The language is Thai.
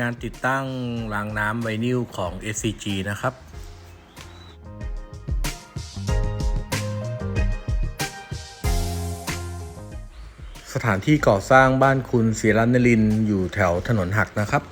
งานติดตั้งรางน้ำไวนิลของ SCG นะครับสถานที่ก่อสร้างบ้านคุณศิรันนลินอยู่แถวถนนหักนะครับ